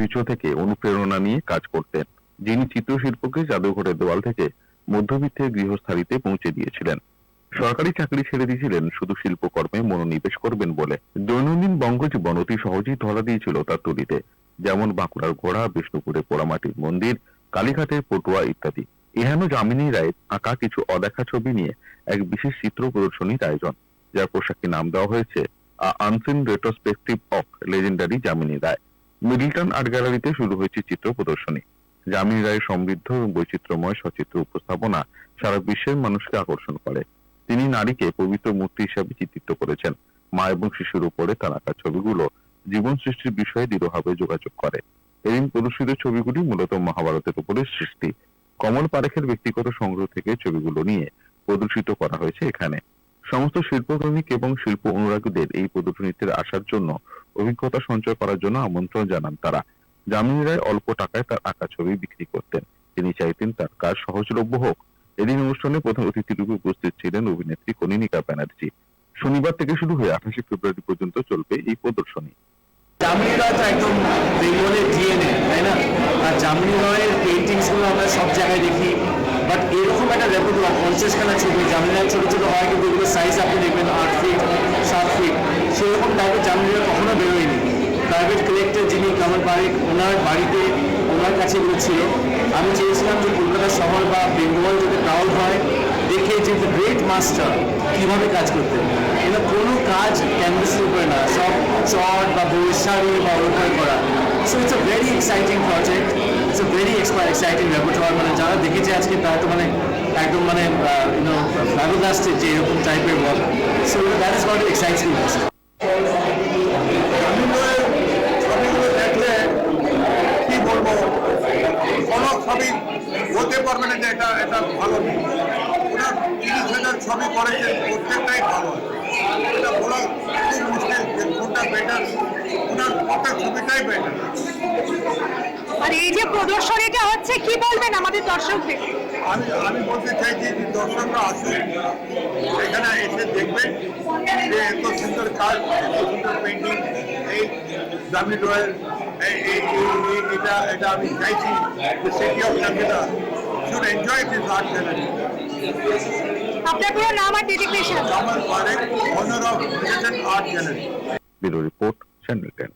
ঐতিহ্য থেকে অনুপ্রেরণা নিয়ে কাজ করতেন, যিনি চিত্রশিল্পকে জাদুঘরের দেওয়াল থেকে মধ্যবিত্তের গৃহস্থালিতে পৌঁছে দিয়েছিলেন। সরকারি চাকরি ছেড়ে দিয়েছিলেন, শুধু শিল্পকর্মে মনোনিবেশ করবেন বলে। দৈনন্দিন বঙ্গজীবন অতি সহজেই ধরা দিয়েছিল তার তলিতে, যেমন বাঁকুড়ার ঘোড়া বিষ্ণুপুরে পোড়ামাটির মন্দির কালীঘাটের পটুয়া ইত্যাদি। এহেন যামিনী রায়ের আঁকা কিছু অদেখা ছবি নিয়ে এক বিশেষ চিত্র প্রদর্শনীর আয়োজন, যার পোশাককে নাম দেওয়া হয়েছে unseen retrospective of legendary Jamini Roy Middleton art গ্যালারিতে শুরু হয়েছে চিত্র প্রদর্শনী। যামিনী রায়ের সমৃদ্ধ এবং বৈচিত্র্যময় সচিত্র উপস্থাপনা সারা বিশ্বের মানুষকে আকর্ষণ করে। তিনি নারীকে পবিত্র মূর্তি হিসাবে চিত্রিত করেছেন। মা এবং শিশুর উপরে তার আঁকা ছবিগুলো জীবন সৃষ্টির বিষয়ে দৃঢ়ভাবে যোগাযোগ করে। এদিন প্রদর্শিত ছবিগুলি মূলত মহাভারতের উপরে সৃষ্টি। কমল পারেখের ব্যক্তিগত সংগ্রহ থেকে ছবিগুলো নিয়ে প্রদর্শিত করা হয়েছে এখানে। সমস্ত শিল্পপ্রেমিক এবং শিল্প অনুরাগীদের এই প্রদর্শনীতে আসার জন্য অভিজ্ঞতা সঞ্চয় করার জন্য আমন্ত্রণ জানান তারা। যামিনী রায় অল্প টাকায় তার আঁকা ছবি বিক্রি করতেন। তিনি চাইতেন তার কাজ সহজলভ্য হোক। এদিন অনুষ্ঠানে প্রধান অতিথি রূপে উপস্থিত ছিলেন অভিনেত্রী কনিনিকা ব্যানার্জি। শনিবার থেকে শুরু হয়ে আঠাশে ফেব্রুয়ারি পর্যন্ত চলবে এই প্রদর্শনী। জামিনী রয় তো একদম বেঙ্গলের ডিএনএ তাই না? আর জামিনী রয়ের পেন্টিংসগুলো আমরা সব জায়গায় দেখি। বাট এরকম একটা রেপুটার পঞ্চাশ খানা ছবি, জামিনী রয় ছোটো ছোটো হয় কিন্তু সাইজ আপনি প্রাইভেট কালেক্টর যিনি কামাল পারিক ওনার বাড়িতে ওনার কাছে এগুলো ছিল। আমি চেয়েছিলাম যে কলকাতা শহর বা বেঙ্গল যদি প্রাউড হয়, দেখে যে গ্রেট মাস্টার কীভাবে কাজ করতেন। এটা কোনো কাজ ক্যানভাসের উপরে না, সব চট বা বৈশাড়ি বা ওর উপরে করা। So it's a very exciting project it's a very exciting repertoire মানে যারা দেখেছে আজকে, তারা তো মানে একদম মানে ইউনো আসছে যে এরকম টাইপের work so that is what excites me most ছবিগুলো দেখলে কি বলব কোনো ছবি পারবে যে এটা এটা ভালো ওনার তিরিশ হাজার ছবি করেছেন প্রত্যেকটাই ভালো। এটা বলা খুব মুশকিল যে কোনটা বেটার ওনার প্রত্যেক ছবিটাই বেটার আর এই যে প্রদর্শনীটা হচ্ছে কি বলবেন আমাদের দর্শকদের? আমি আমি বলতে চাইছি যে দর্শকরা আসুন এখানে এসে দেখবেন যে এত সুন্দর কাজ এত সুন্দর পেন্টিং এই দামি রয়েল এটা এটা আমি চাইছি যে city of should enjoy this art gallery. आपका पूरा नाम और dedication Raman Parekh owner of present art gallery bureau report channel 10